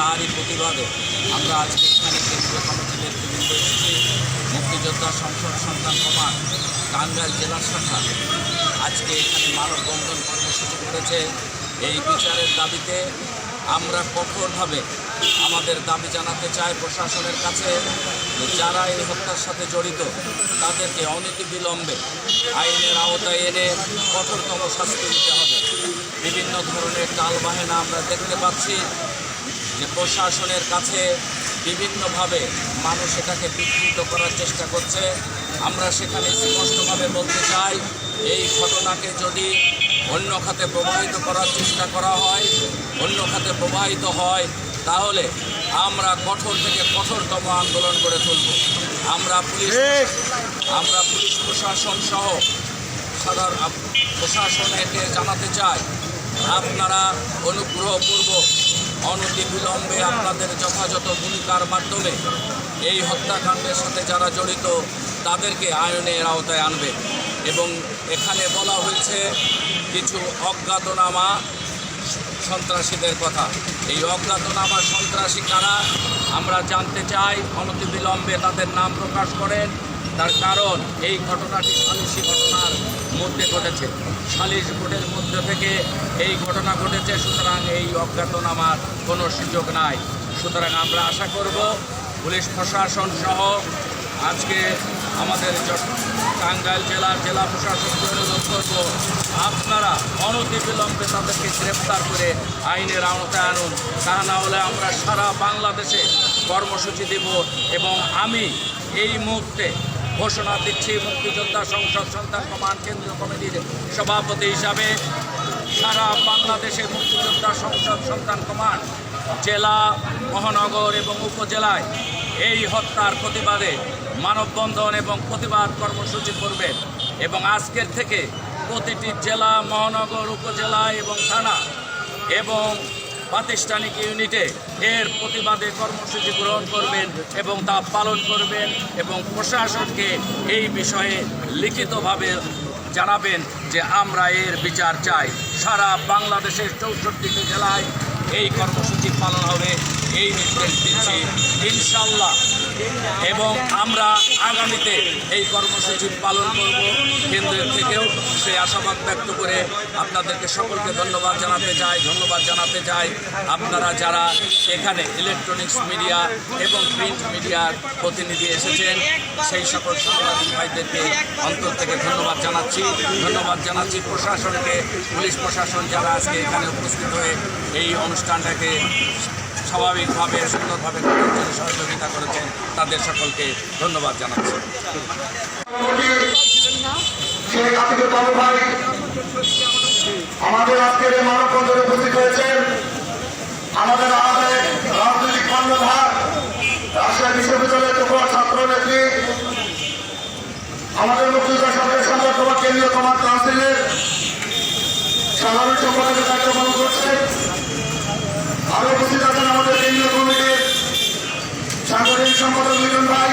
তারই প্রতিবাদে আমরা আজকে এখানে কেন্দ্রীয় কমিটির নেতৃবৃন্দ এসেছি। মুক্তিযোদ্ধা সংসদ সন্তান কমান টাঙ্গাইল জেলা শাখা আজকে এখানে মানববন্ধন কর্মসূচি করেছে। এই বিচারের দাবিতে আমরা কঠোরভাবে আমাদের দাবি জানাতে চাই প্রশাসনের কাছে যারা এই হত্যার সাথে জড়িত, তাদেরকে অনীতি বিলম্বে আইনের আওতায় এনে কঠোরতম শাস্তি দিতে হবে। বিভিন্ন ধরনের টালবাহানা আমরা দেখতে পাচ্ছি। যে প্রশাসনের কাছে বিভিন্নভাবে মানুষ এটাকে বিকৃত করার চেষ্টা করছে। আমরা সেখানে স্পষ্টভাবে বলতে চাই এই ঘটনাকে যদি অন্য খাতে প্রবাহিত করার চেষ্টা করা হয় অন্য খাতে প্রবাহিত হয় তাহলে আমরা কঠোর থেকে কঠোরতম আন্দোলন করে তুলব। আমরা পুলিশ আমরা পুলিশ প্রশাসন সহ সাধারণ প্রশাসনকে জানাতে চাই আপনারা অনুগ্রহপূর্বক অনতি বিলম্বে আপনাদের যথাযথ ভূমিকার মাধ্যমে এই হত্যাকাণ্ডের সাথে যারা জড়িত, তাদেরকে আইনের আওতায় আনবে। এবং এখানে বলা হয়েছে, কিছু অজ্ঞাতনামা সন্ত্রাসীদের কথা। এই অজ্ঞাতনামা সন্ত্রাসী কারা? আমরা জানতে চাই অনতিবিলম্বে তাদের নাম প্রকাশ করেন। তার কারণ এই ঘটনাটি সালিসি ঘটনার মধ্যে ঘটেছে। সালিশ বোর্ডের মধ্যে থেকে এই ঘটনা ঘটেছে, সুতরাং এই অজ্ঞাতনামার কোনো সুযোগ নাই। সুতরাং আমরা আশা করব পুলিশ প্রশাসন সহ আজকে আমাদের টাঙ্গাইল জেলার জেলা প্রশাসনকে অনুরোধ করব, আপনারা অনতিবিলম্বে তাদেরকে গ্রেপ্তার করে আইনের আওতায় আনুন। তা না হলে আমরা সারা বাংলাদেশে কর্মসূচি দেব এবং আমি এই মুহূর্তে ঘোষণা দিচ্ছি মুক্তিযোদ্ধা সংসদ সন্তান কমান্ড কেন্দ্রীয় কমিটির সভাপতি হিসাবে। সারা বাংলাদেশে মুক্তিযোদ্ধা সংসদ সন্তান কমান্ড জেলা, মহানগর এবং উপজেলায় এই হত্যার প্রতিবাদে মানববন্ধন এবং প্রতিবাদ কর্মসূচি করবে এবং আজকের থেকে প্রতিটি জেলা, মহানগর, উপজেলা এবং থানা এবং প্রাতিষ্ঠানিক ইউনিটে এর প্রতিবাদে কর্মসূচি গ্রহণ করবেন এবং তা পালন করবেন এবং প্রশাসনকে এই বিষয়ে লিখিতভাবে জানাবেন যে আমরা এর বিচার চাই। সারা বাংলাদেশের চৌষট্টিটি জেলায় এই কর্মসূচি পালন হবে। এই নির্দেশ দিচ্ছি। ইনশাল্লাহ এবং আমরা আগামীতে এই কর্মসূচি পালন করব কেন্দ্রের থেকেও। সেই আশাবাদ ব্যক্ত করে আপনাদেরকে সকলকে ধন্যবাদ জানাতে চাই, ধন্যবাদ জানাতে চাই। আপনারা যারা এখানে ইলেকট্রনিক্স মিডিয়া এবং প্রিন্ট মিডিয়ার প্রতিনিধি এসেছেন, সেই সকল সাংবাদিক ভাইদেরকে অন্তর থেকে ধন্যবাদ জানাচ্ছি। ধন্যবাদ জানাচ্ছি প্রশাসনকে, পুলিশ প্রশাসন যারা আজকে এখানে উপস্থিত হয়ে এই অনুষ্ঠানটাকে স্বাভাবিকভাবে, সুন্দরভাবে সহযোগিতা করেছেন তাদের সকলকে ধন্যবাদ জানাচ্ছি। আমাদের আজকের এই মানববন্ধনে উপস্থিত হয়েছেন আমাদের আমাদের রাজনৈতিক কর্ণধার, রাজশাহী বিশ্ববিদ্যালয়ের উপর ছাত্র আমাদের মুক্তিযোদ্ধা সরকারের তোমার কেন্দ্রীয় কমান্ড কাউন্সিলের, সাধারণ সম্পাদকের দায়িত্ব পালন করছেন। আরও উপস্থিত আছেন আমাদের কেন্দ্রীয় কমিটির সাংগঠনিক সম্পাদক মিলন ভাই